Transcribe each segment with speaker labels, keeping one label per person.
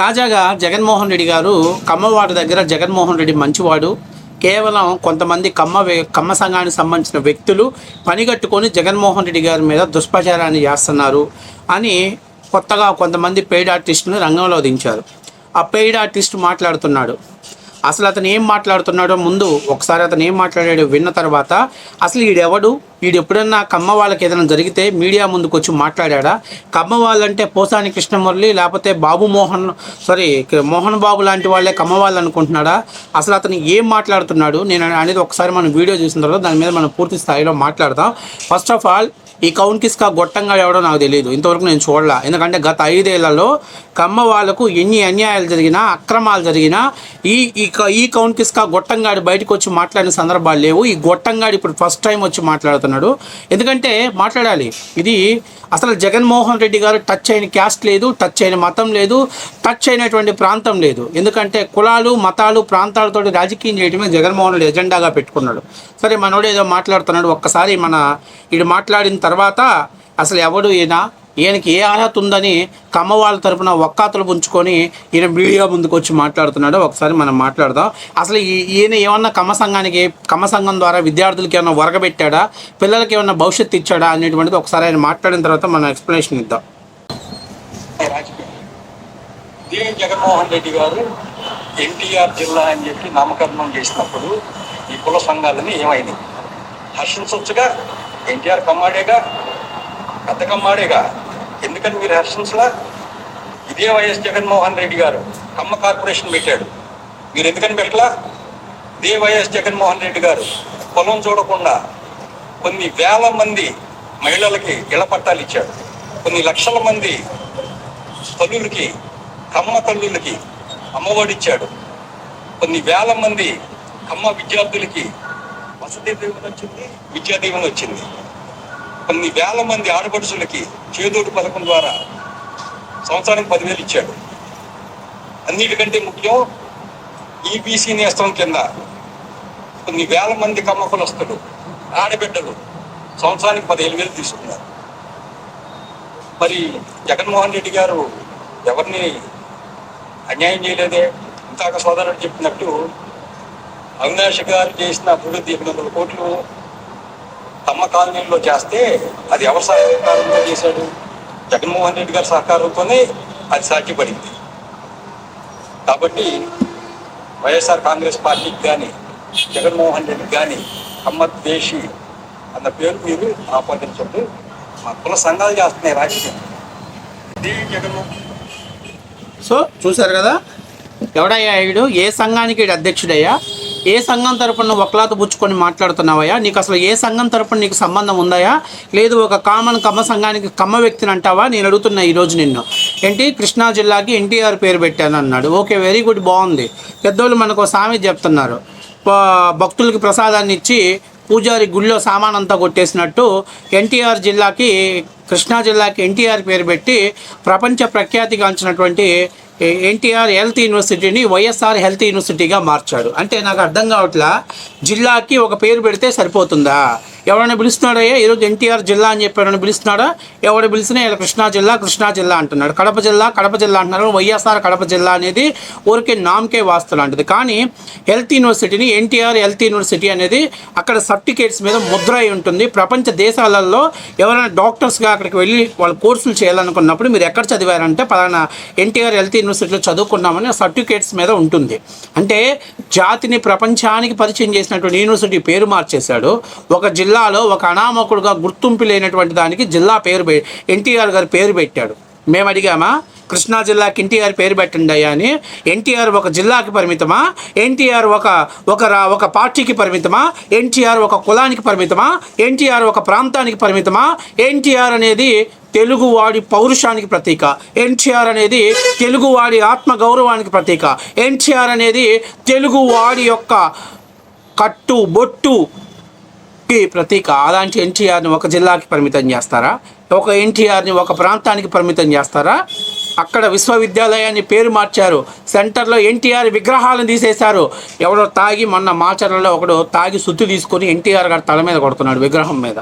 Speaker 1: తాజాగా జగన్మోహన్ రెడ్డి గారు కమ్మవాడి దగ్గర జగన్మోహన్ రెడ్డి మంచివాడు. కేవలం కొంతమంది కమ్మ కమ్మ సంఘానికి సంబంధించిన వ్యక్తులు పనిగట్టుకొని జగన్మోహన్ రెడ్డి గారి మీద దుష్ప్రచారాన్ని చేస్తున్నారు అని కొత్తగా కొంతమంది పెయిడ్ ఆర్టిస్టును రంగంలో దించారు. ఆ పెయిడ్ ఆర్టిస్ట్ మాట్లాడుతున్నాడు. అసలు అతను ఏం మాట్లాడుతున్నాడో ముందు ఒకసారి అతను ఏం మాట్లాడాడో విన్న తర్వాత అసలు ఈడెవడు? వీడు ఎప్పుడన్నా కమ్మ వాళ్ళకి ఏదైనా జరిగితే మీడియా ముందుకు వచ్చి మాట్లాడా కమ్మ వాళ్ళంటే పోసాని కృష్ణమురళి లేకపోతే బాబు మోహన్ సారీ మోహన్ బాబు లాంటి వాళ్ళే కమ్మ వాళ్ళు అనుకుంటున్నాడా? అసలు అతను ఏం మాట్లాడుతున్నాడు? నేను అనేది ఒకసారి మనం వీడియో చూసిన తర్వాత దాని మీద మనం పూర్తి స్థాయిలో మాట్లాడదాం. ఫస్ట్ ఆఫ్ ఆల్ ఈ కౌంట్ కిస్కా గొట్టంగా ఎవడో నాకు తెలియదు ఇంతవరకు నేను చూడలా. ఎందుకంటే గత ఐదేళ్ళలో కమ్మ వాళ్ళకు ఎన్ని అన్యాయాలు జరిగినా అక్రమాలు జరిగినా ఈ ఈ క- ఈ కిస్కా గొట్టంగాడి బయటకు వచ్చి మాట్లాడిన సందర్భాలు లేవు. ఈ గొట్టంగాడి ఇప్పుడు ఫస్ట్ టైం వచ్చి మాట్లాడుతున్నాడు. ఎందుకంటే మాట్లాడాలి. ఇది అసలు జగన్మోహన్ రెడ్డి గారు టచ్ అయిన క్యాస్ట్ లేదు టచ్ అయిన మతం లేదు టచ్ అయినటువంటి ప్రాంతం లేదు. ఎందుకంటే కులాలు మతాలు ప్రాంతాలతో రాజకీయం చేయడమే జగన్మోహన్ రెడ్డి ఎజెండాగా పెట్టుకున్నాడు. సరే మనోడు ఏదో మాట్లాడుతున్నాడు. ఒక్కసారి మన ఈడు మాట్లాడిన తర్వాత అసలు ఎవడు ఈయన? ఈయనకి ఏ అర్హత ఉందని కమ్మ వాళ్ళ తరపున ఒక్కాతలు పుంచుకొని ఈయన మీడియా ముందుకు వచ్చి మాట్లాడుతున్నాడో ఒకసారి మనం మాట్లాడదాం. అసలు ఈయన ఏమన్నా కమ్మ సంఘానికి కమ్మ సంఘం ద్వారా విద్యార్థులకి ఏమన్నా వరగబెట్టాడా పిల్లలకి ఏమన్నా భవిష్యత్తు ఇచ్చాడా? అనేటువంటిది ఒకసారి ఆయన మాట్లాడిన తర్వాత మనం ఎక్స్ప్లెనేషన్ ఇద్దాం.
Speaker 2: జగన్మోహన్ రెడ్డి గారు ఎన్టీఆర్ జిల్లా అని చెప్పి నామకరణం చేసినప్పుడు ఈ కుల సంఘాలని ఏమైంది? హర్షించవచ్చుగా ఎన్టీఆర్ కమ్మాడేగా? పెద్ద కమ్మాడేగా? ఎందుకని మీరు హర్షించలా? ఇదే వైఎస్ జగన్మోహన్ రెడ్డి గారు కమ్మ కార్పొరేషన్ పెట్టాడు. మీరు ఎందుకని పెట్టలా? ఇదే వైఎస్ జగన్మోహన్ రెడ్డి గారు పొలం చూడకుండా కొన్ని వేల మంది మహిళలకి ఇళ్ళ పట్టాలు ఇచ్చాడు. కొన్ని లక్షల మంది తల్లులకి కమ్మ తల్లులకి అమ్మఒడిచ్చాడు కొన్ని వేల మంది కమ్మ విద్యార్థులకి వసతి దీవెన వచ్చింది విద్యా దీవెన వచ్చింది కొన్ని వేల మంది ఆడపడుచులకి చేదోడు పథకం ద్వారా సంవత్సరానికి పదివేలు ఇచ్చాడు. అన్నిటికంటే ముఖ్యం ఈబీసీ నేస్తం కింద కొన్ని వేల మంది కమ్మ కులస్తులు ఆడబిడ్డలు సంవత్సరానికి పదిహేను వేలు తీసుకున్నారు. మరి జగన్మోహన్ రెడ్డి గారు ఎవరిని అన్యాయం చేయలేదే? ఇంతాక సోదరుడు చెప్పినట్టు అవినాష్ గారు చేసిన అభివృద్ధి ఎనిమిది వందల కోట్లు తమ్మ కాలనీలో చేస్తే అది ఎవరి సహకారంతో చేశాడు? జగన్మోహన్ రెడ్డి గారి సహకారంతోనే అది సాధ్యపడింది. కాబట్టి వైఎస్ఆర్ కాంగ్రెస్ పార్టీకి కానీ జగన్మోహన్ రెడ్డికి కానీ అమ్మ దేశీ అన్న పేరు మీరు ఆపాదించండి. మా కుల సంఘాలు చేస్తున్నాయి రాజకీయం. ఇది జగన్మోహన్
Speaker 1: సో చూశారు కదా? ఎవడయ్యా ఈడు? ఏ సంఘానికి అధ్యక్షుడయ్యా? ఏ సంఘం తరపున ఒకలాత పుచ్చుకొని మాట్లాడుతున్నావయ్యా? నీకు అసలు ఏ సంఘం తరపున నీకు సంబంధం ఉందాయా లేదు ఒక కామన్ కమ్మ సంఘానికి కమ్మ వ్యక్తిని అంటావా? నేను అడుగుతున్నా ఈరోజు నిన్ను. ఏంటి? కృష్ణా జిల్లాకి ఎన్టీఆర్ పేరు పెట్టాను అన్నాడు. ఓకే వెరీ గుడ్ బాగుంది. పెద్దోళ్ళు మనకు సామెత చెప్తున్నారు. భక్తులకి ప్రసాదాన్ని ఇచ్చి పూజారి గుళ్ళో సామానంతా కొట్టేసినట్టు ఎన్టీఆర్ జిల్లాకి కృష్ణా జిల్లాకి ఎన్టీఆర్ పేరు పెట్టి ప్రపంచ ప్రఖ్యాతిగాంచినటువంటి ఎన్టీఆర్ హెల్త్ యూనివర్సిటీని వైఎస్ఆర్ హెల్త్ యూనివర్సిటీగా మార్చాడు. అంటే నాకు అర్థం కావట్లా జిల్లాకి ఒక పేరు పెడితే సరిపోతుందా? ఎవరైనా పిలుస్తున్నాడయ్యా ఈరోజు ఎన్టీఆర్ జిల్లా అని చెప్పి ఎవరైనా పిలుస్తున్నాడా? ఎవరు పిలిచినా ఇలా కృష్ణా జిల్లా కృష్ణా జిల్లా అంటున్నాడు. కడప జిల్లా కడప జిల్లా అంటున్నారు. వైఎస్ఆర్ కడప జిల్లా అనేది ఊరికే నామకే వాస్తు లాంటిది. కానీ హెల్త్ యూనివర్సిటీని ఎన్టీఆర్ హెల్త్ యూనివర్సిటీ అనేది అక్కడ సర్టిఫికేట్స్ మీద ముద్ర అయి ఉంటుంది. ప్రపంచ దేశాలలో ఎవరైనా డాక్టర్స్గా అక్కడికి వెళ్ళి వాళ్ళు కోర్సులు చేయాలనుకున్నప్పుడు మీరు ఎక్కడ చదివారంటే పలానా ఎన్టీఆర్ హెల్త్ యూనివర్సిటీలో చదువుకున్నామని సర్టిఫికేట్స్ మీద ఉంటుంది. అంటే జాతిని ప్రపంచానికి పరిచయం చేసినటువంటి యూనివర్సిటీ పేరు మార్చేశాడు. ఒక జిల్లా జిల్లాలో ఒక అనామకుడుగా గుర్తింపు లేనటువంటి దానికి జిల్లా పేరు ఎన్టీఆర్ గారు పేరు పెట్టాడు. మేము అడిగామా కృష్ణా జిల్లాకి ఎన్టీఆర్ పేరు పెట్టండి అయ్యా అని. ఎన్టీఆర్ ఒక జిల్లాకి పరిమితమా ఎన్టీఆర్ ఒక ఒక రా ఒక పార్టీకి పరిమితమా ఎన్టీఆర్ ఒక కులానికి పరిమితమా ఎన్టీఆర్ ఒక ప్రాంతానికి పరిమితమా? ఎన్టీఆర్ అనేది తెలుగువాడి పౌరుషానికి ప్రతీక. ఎన్టీఆర్ అనేది తెలుగువాడి ఆత్మగౌరవానికి ప్రతీక. ఎన్టీఆర్ అనేది తెలుగువాడి యొక్క కట్టు బొట్టు ప్రతీక అలాంటి ఎన్టీఆర్ని ఒక జిల్లాకి పరిమితం చేస్తారా? ఒక ఎన్టీఆర్ని ఒక ప్రాంతానికి పరిమితం చేస్తారా? అక్కడ విశ్వవిద్యాలయాన్ని పేరు మార్చారు. సెంటర్లో ఎన్టీఆర్ విగ్రహాలను తీసేశారు. ఎవడో తాగి మొన్న మాచర్లలో ఒకడు తాగి సుత్తి తీసుకొని ఎన్టీఆర్ గారి తల మీద కొడుతున్నాడు విగ్రహం మీద.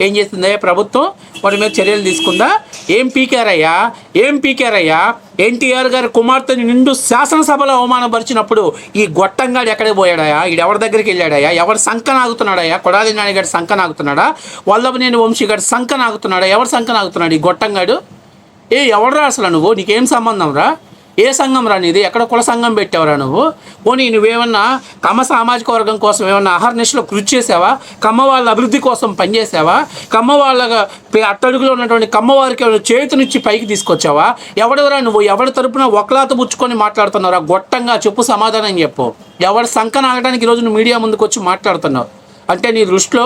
Speaker 1: ఏం చేసిందయ్యా ప్రభుత్వం? వాటి మీద చర్యలు తీసుకుందా? ఏం పీకారయ్యా? ఏం పీకారయ్యా? ఎన్టీఆర్ గారి కుమార్తెని నిండు శాసనసభలో అవమానపరిచినప్పుడు ఈ గొట్టంగాడు ఎక్కడికి పోయాడయా ఈడు ఎవరి దగ్గరికి వెళ్ళాడయా ఎవరు సంకనాగుతున్నాడయా కొడాలి నాయుడు సంక నాగుతున్నాడా? వల్లభనేని వంశీ గారు సంకనాగుతున్నాడా ఎవరు సంకనాగుతున్నాడు ఈ గొట్టంగాడు? ఏ ఎవడరా అసలు నువ్వు? నీకేం సంబంధం రా? ఏ సంఘం రా నీది? ఎక్కడ కుల సంఘం పెట్టావురా నువ్వు? పోనీ నువ్వేమన్నా కమ్మ సామాజిక వర్గం కోసం ఏమన్నా అహర్నిశలో కృషి చేసావా? కమ్మ వాళ్ళ అభివృద్ధి కోసం పనిచేసావా కమ్మ వాళ్ళ అట్టడుగులో ఉన్నటువంటి కమ్మవారికి ఏమైనా చేతినిచ్చి పైకి తీసుకొచ్చావా? ఎవడెవరా నువ్వు? ఎవరి తరపున ఒకలాత పుచ్చుకొని మాట్లాడుతున్నారా గొట్టంగా చెప్పు సమాధానం చెప్పు. ఎవరి సంఖ ఆగడానికి ఈరోజు నువ్వు మీడియా ముందుకు వచ్చి మాట్లాడుతున్నావు? అంటే నీ దృష్టిలో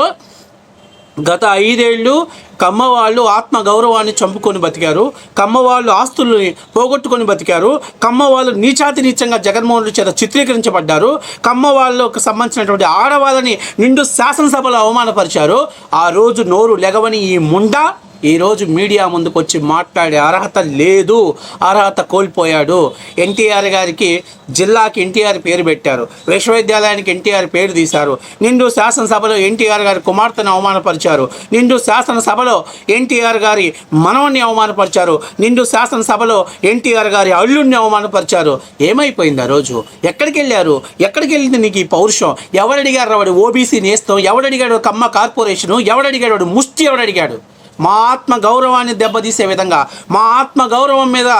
Speaker 1: గత ఐదేళ్ళు కమ్మవాళ్ళు ఆత్మ గౌరవాన్ని చంపుకొని బతికారు. కమ్మవాళ్ళు ఆస్తుల్ని పోగొట్టుకొని బతికారు. కమ్మవాళ్ళు నీచాతి నీచంగా జగన్మోహన్ రెడ్డి చేత చిత్రీకరించబడ్డారు. కమ్మవాళ్ళకు సంబంధించినటువంటి ఆడవాళ్ళని నిండు శాసనసభలో అవమానపరిచారు. ఆ రోజు నోరు లెగవని ఈ ముండా ఈరోజు మీడియా ముందుకు వచ్చి మాట్లాడే అర్హత లేదు అర్హత కోల్పోయాడు. ఎన్టీఆర్ గారికి జిల్లాకి ఎన్టీఆర్ పేరు పెట్టారు. విశ్వవిద్యాలయానికి ఎన్టీఆర్ పేరు తీశారు. నిండు శాసనసభలో ఎన్టీఆర్ గారి కుమార్తెను అవమానపరిచారు. నిండు శాసనసభలో ఎన్టీఆర్ గారి మనవన్ని అవమానపరిచారు. నిండు శాసనసభలో ఎన్టీఆర్ గారి అల్లుడిని అవమానపరిచారు. ఏమైపోయింది ఆ రోజు? ఎక్కడికి వెళ్ళారు? ఎక్కడికి వెళ్ళింది నీకు ఈ పౌరుషం? ఎవడడిగారు వాడు ఓబీసీ నేస్తం? ఎవడడిగాడు కమ్మ కార్పొరేషను? ఎవడడిగాడు వాడు ముష్టి? ఎవడడిగాడు? మా ఆత్మ గౌరవాన్ని దెబ్బతీసే విధంగా మా ఆత్మ గౌరవం మీద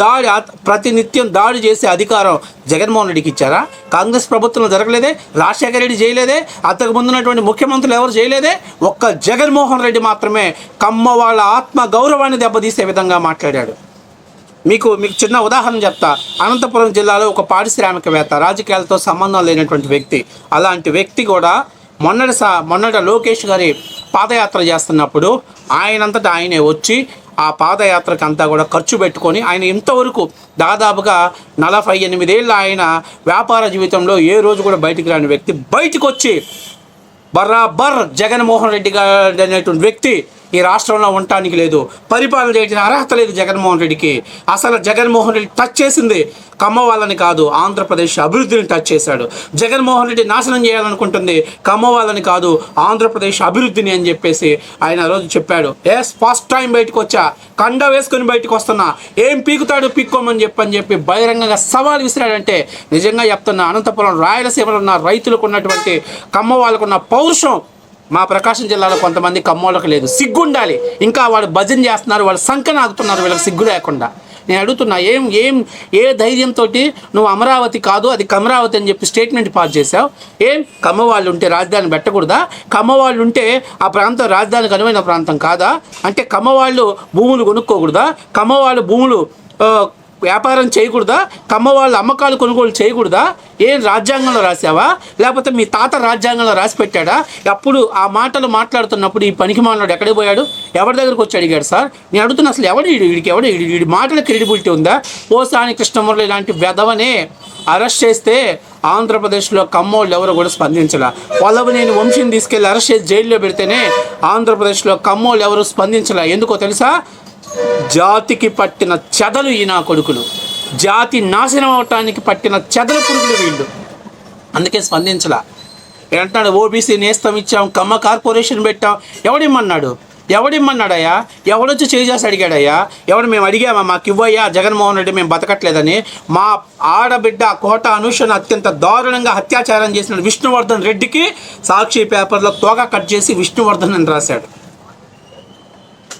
Speaker 1: దాడి ప్రతినిత్యం దాడి చేసే అధికారం జగన్మోహన్ రెడ్డికి ఇచ్చారా? కాంగ్రెస్ ప్రభుత్వంలో జరగలేదే రాజశేఖర రెడ్డి చేయలేదే అంతకు ముందున్నటువంటి ముఖ్యమంత్రులు ఎవరు చేయలేదే? ఒక్క జగన్మోహన్ రెడ్డి మాత్రమే కమ్మ వాళ్ళ ఆత్మ గౌరవాన్ని దెబ్బతీసే విధంగా మాట్లాడాడు. మీకు మీకు చిన్న ఉదాహరణ చెప్తా. అనంతపురం జిల్లాలో ఒక పారిశ్రామికవేత్త రాజకీయాలతో సంబంధం లేనటువంటి వ్యక్తి అలాంటి వ్యక్తి కూడా మొన్నటి సా మొన్నట లోకేష్ గారి పాదయాత్ర చేస్తున్నప్పుడు ఆయనంతటా ఆయనే వచ్చి ఆ పాదయాత్రకు అంతా కూడా ఖర్చు పెట్టుకొని ఆయన ఇంతవరకు దాదాపుగా నలభై ఎనిమిదేళ్ళు ఆయన వ్యాపార జీవితంలో ఏ రోజు కూడా బయటికి రాని వ్యక్తి బయటకు వచ్చి బర్రాబర్ జగన్మోహన్ రెడ్డి గారు అనేటువంటి వ్యక్తి ఈ రాష్ట్రంలో ఉండటానికి లేదు. పరిపాలన చేయడానికి అర్హత లేదు జగన్మోహన్ రెడ్డికి. అసలు జగన్మోహన్ రెడ్డి టచ్ చేసింది కమ్మ వాళ్ళని కాదు ఆంధ్రప్రదేశ్ అభివృద్ధిని టచ్ చేశాడు. జగన్మోహన్ రెడ్డి నాశనం చేయాలనుకుంటుంది కమ్మ వాళ్ళని కాదు ఆంధ్రప్రదేశ్ అభివృద్ధిని అని చెప్పేసి ఆయన రోజు చెప్పాడు. ఎస్ ఫస్ట్ టైం బయటకు వచ్చా. కండ వేసుకొని బయటకు వస్తున్నా. ఏం పీకుతాడు పీక్కోమని చెప్పని చెప్పి బహిరంగంగా సవాల్ విసిరాడంటే నిజంగా చెప్తున్నా అనంతపురం రాయలసీమలో ఉన్న రైతులకు ఉన్నటువంటి కమ్మ వాళ్ళకున్న పౌరుషం మా ప్రకాశం జిల్లాలో కొంతమంది కమ్మోళ్ళకి లేదు. సిగ్గుండాలి. ఇంకా వాళ్ళు భజన చేస్తున్నారు వాళ్ళు సంకన ఆగుతున్నారు వీళ్ళకి సిగ్గు లేకుండా. నేను అడుగుతున్నా ఏం ఏం ఏ ధైర్యంతో నువ్వు అమరావతి కాదు అది కమరావతి అని చెప్పి స్టేట్మెంట్ పాస్ చేసావు ఏం? కమ్మ వాళ్ళు ఉంటే రాజధాని పెట్టకూడదా? కమ్మ వాళ్ళు ఉంటే ఆ ప్రాంతం రాజధానికి అనువైన ప్రాంతం కాదా? అంటే కమ్మ వాళ్ళు భూములు కొనుక్కోకూడదా? కమ్మ వాళ్ళు భూములు వ్యాపారం చేయకూడదా? కమ్మ వాళ్ళు అమ్మకాలు కొనుగోలు చేయకూడదా? ఏం రాజ్యాంగంలో రాసావా లేకపోతే మీ తాత రాజ్యాంగంలో రాసి పెట్టాడా? అప్పుడు ఆ మాటలు మాట్లాడుతున్నప్పుడు ఈ పనికి మాట్లాడు ఎక్కడికి పోయాడు? ఎవరి దగ్గరకు వచ్చి అడిగాడు సార్? నేను అడుగుతున్నా అసలు ఎవడు వీడు వీడికి ఎవడు వీడి మాటల క్రెడిబిలిటీ ఉందా? పోసాని కృష్ణమురళి ఇలాంటి వెధవనే అరెస్ట్ చేస్తే ఆంధ్రప్రదేశ్లో కమ్మోళ్ళు ఎవరు కూడా స్పందించలా. నేను వంశీని తీసుకెళ్ళి అరెస్ట్ చేసి జైల్లో పెడితేనే ఆంధ్రప్రదేశ్లో కమ్మోళ్ళు ఎవరు స్పందించలా. ఎందుకో తెలుసా? జాతికి పట్టిన చెదలు ఈ నా కొడుకులు. జాతి నాశనం అవటానికి పట్టిన చెదల పురుగులు వీళ్ళు. అందుకే స్పందించలా. ఏంటన్నాడు ఓబీసీ నేస్తం ఇచ్చాం కమ్మ కార్పొరేషన్ పెట్టాం. ఎవడిమ్మన్నాడు? ఎవడిమ్మన్నాడయ్యా? ఎవడొచ్చి చేసి అడిగాడయ్యా? ఎవడు మేము అడిగామా? మాకు ఇవ్వయ్యా జగన్మోహన్ రెడ్డి మేము బతకట్లేదని. మా ఆడబిడ్డ కోట అనుషను అత్యంత దారుణంగా అత్యాచారం చేసిన విష్ణువర్ధన్ రెడ్డికి. సాక్షి పేపర్లో తోక కట్ చేసి విష్ణువర్ధన్ అని రాశాడు.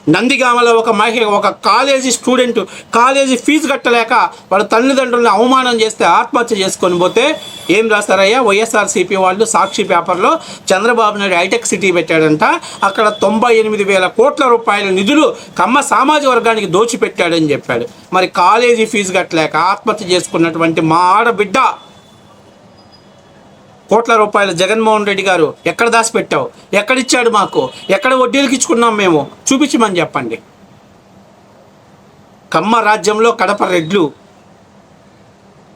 Speaker 1: నందిగామలో ఒక మహిళ ఒక కాలేజీ స్టూడెంట్ కాలేజీ ఫీజు కట్టలేక వాళ్ళ తల్లిదండ్రులను అవమానం చేస్తే ఆత్మహత్య చేసుకొని పోతే ఏం రాస్తారయ్యా? వైఎస్ఆర్సీపీ వాళ్ళు సాక్షి పేపర్లో చంద్రబాబు నాయుడు హైటెక్ సిటీ పెట్టాడంట. అక్కడ తొంభై ఎనిమిది వేల కోట్ల రూపాయల నిధులు కమ్మ సామాజిక వర్గానికి దోచిపెట్టాడని చెప్పాడు. మరి కాలేజీ ఫీజు కట్టలేక ఆత్మహత్య చేసుకున్నటువంటి మా ఆడబిడ్డ కోట్ల రూపాయలు జగన్మోహన్ రెడ్డి గారు ఎక్కడ దాచిపెట్టావు? ఎక్కడిచ్చాడు మాకు? ఎక్కడ వడ్డీలకు ఇచ్చుకున్నాం మేము? చూపించమని చెప్పండి. కమ్మ రాజ్యంలో కడప రెడ్లు.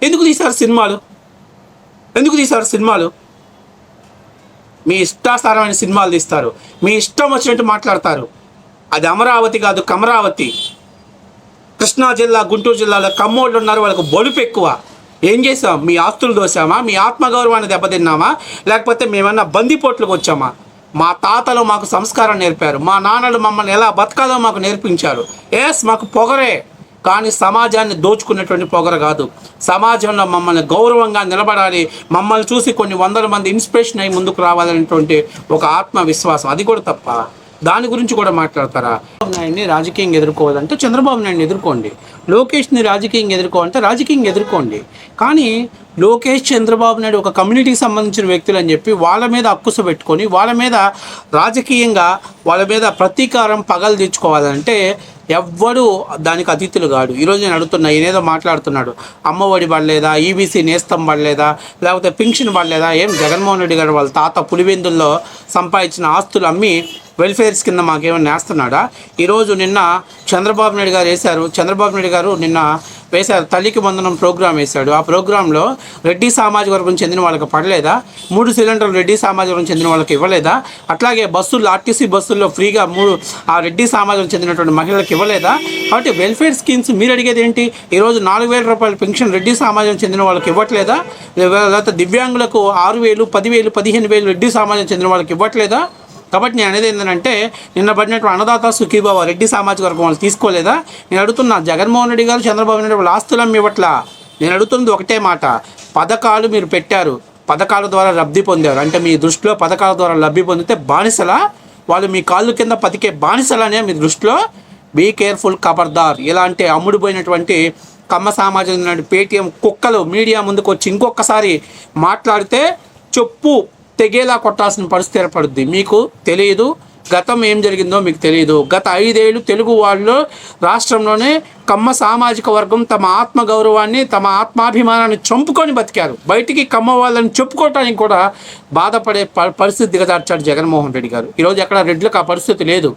Speaker 1: ఎందుకు తీశారు సినిమాలు? ఎందుకు తీశారు సినిమాలు? మీ ఇష్టాసారమైన సినిమాలు తీస్తారు. మీ ఇష్టం వచ్చినట్టు మాట్లాడతారు. అది అమరావతి కాదు కమరావతి. కృష్ణా జిల్లా గుంటూరు జిల్లాలో కమ్మోళ్ళు ఉన్నారు వాళ్ళకు బలుపు ఎక్కువ ఏం చేసాం మీ ఆస్తులు దోసామా మీ ఆత్మగౌరవాన్ని దెబ్బతిన్నామా? లేకపోతే మేమన్నా బందిపోట్లకు వచ్చామా? మా తాతలు మాకు సంస్కారం నేర్పారు. మా నాన్నలు మమ్మల్ని ఎలా బతకాలో మాకు నేర్పించారు. ఎస్ మాకు పొగరే. కానీ సమాజాన్ని దోచుకునేటువంటి పొగర కాదు. సమాజంలో మమ్మల్ని గౌరవంగా నిలబడాలి. మమ్మల్ని చూసి కొన్ని వందల మంది ఇన్స్పిరేషన్ అయి ముందుకు రావాలనేటువంటి ఒక ఆత్మవిశ్వాసం. అది కూడా తప్ప. దాని గురించి కూడా మాట్లాడతారా? నాయన్ని నాయుడిని రాజకీయంగా ఎదుర్కోవాలంటే చంద్రబాబు నాయుడిని ఎదుర్కోండి. లోకేష్ని రాజకీయంగా అంటే రాజకీయంగా ఎదుర్కోండి. కానీ లోకేష్ చంద్రబాబు నాయుడు ఒక కమ్యూనిటీకి సంబంధించిన వ్యక్తులు అని చెప్పి వాళ్ళ మీద అక్కుస పెట్టుకొని వాళ్ళ మీద రాజకీయంగా వాళ్ళ మీద ప్రతీకారం పగలు తెచ్చుకోవాలంటే ఎవ్వడు దానికి అతిథులు కాడు. ఈరోజు నేను అడుగుతున్నా ఈయనేదో మాట్లాడుతున్నాడు. అమ్మఒడి పడలేదా? ఈబీసీ నేస్తం పడలేదా? లేకపోతే పింఛన్ పడలేదా? ఏం జగన్మోహన్ రెడ్డి గారు వాళ్ళ తాత పులివెందుల్లో సంపాదించిన ఆస్తులు అమ్మి వెల్ఫేర్స్ కింద మాకేమైనా నేస్తున్నాడా? ఈరోజు నిన్న చంద్రబాబు నాయుడు గారు వేశారు. చంద్రబాబు నాయుడు గారు నిన్న వేశారు. తల్లికి బంధనం ప్రోగ్రాం వేశాడు. ఆ ప్రోగ్రాంలో రెడ్డి సామాజిక వర్గం చెందిన వాళ్ళకి పడలేదా? మూడు సిలిండర్లు రెడ్డి సామాజిక వర్గం చెందిన వాళ్ళకి ఇవ్వలేదా? అట్లాగే బస్సులు ఆర్టీసీ బస్సుల్లో ఫ్రీగా మూడు ఆ రెడ్డి సమాజం చెందినటువంటి మహిళలకు ఇవ్వలేదా? కాబట్టి వెల్ఫేర్ స్కీమ్స్ మీరు అడిగేది ఏంటి? ఈరోజు నాలుగు వేల రూపాయల పెన్షన్ రెడ్డి సమాజం చెందిన వాళ్ళకి ఇవ్వట్లేదా? లేకపోతే దివ్యాంగులకు ఆరు వేలు పదివేలు పదిహేను వేలు రెడ్డి సమాజం చెందిన వాళ్ళకి ఇవ్వట్లేదా? కాబట్టి నేను అనేది ఏంటంటే నిన్న పడినటువంటి అన్నదాత సుఖీబాబా రెడ్డి సామాజిక వర్గం వాళ్ళు తీసుకోలేదా? నేను అడుగుతున్నా జగన్మోహన్ రెడ్డి గారు చంద్రబాబు నాయుడు వాళ్ళ ఆస్తులం ఇవ్వట్లా? నేను అడుగుతున్నది ఒకటే మాట. పథకాలు మీరు పెట్టారు. పథకాల ద్వారా లబ్ధి పొందారు. అంటే మీ దృష్టిలో పథకాల ద్వారా లబ్ధి పొందితే బానిసలా? వాళ్ళు మీ కాళ్ళు కింద పతికే బానిసలనే మీ దృష్టిలో? బీ కేర్ఫుల్ ఖబర్దార్ ఇలాంటి అమ్ముడుపోయినటువంటి కమ్మ సామాజిక పేటీఎం కుక్కలు మీడియా ముందుకు వచ్చి ఇంకొకసారి మాట్లాడితే చెప్పు తెగేలా కొట్టాల్సిన పరిస్థితి ఏర్పడుద్ది. మీకు తెలియదు గతం ఏం జరిగిందో మీకు తెలియదు గత ఐదేళ్ళు తెలుగు వాళ్ళు రాష్ట్రంలోనే కమ్మ సామాజిక వర్గం తమ ఆత్మ గౌరవాన్ని తమ ఆత్మాభిమానాన్ని చంపుకొని బతికారు. బయటికి కమ్మ వాళ్ళని చెప్పుకోవటానికి కూడా బాధపడే ప- పరిస్థితి దిగజార్చాడు జగన్మోహన్ రెడ్డి గారు. ఈరోజు ఎక్కడ రెడ్లకు ఆ పరిస్థితి లేదు.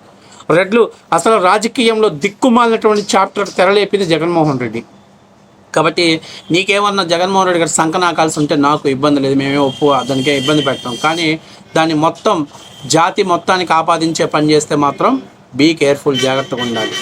Speaker 1: రెడ్లు అసలు రాజకీయంలో దిక్కుమాలినటువంటి చాప్టర్ తెరలేపింది జగన్మోహన్ రెడ్డి. కాబట్టి నీకేమన్నా జగన్మోహన్ రెడ్డి గారు సంకనాకాల్సి ఉంటే నాకు ఇబ్బంది లేదు మేమే ఒప్పు దానికే ఇబ్బంది పెట్టాం కానీ దాన్ని మొత్తం జాతి మొత్తానికి ఆపాదించే పని చేస్తే మాత్రం బీ కేర్ఫుల్ జాగ్రత్తగా ఉండాలి.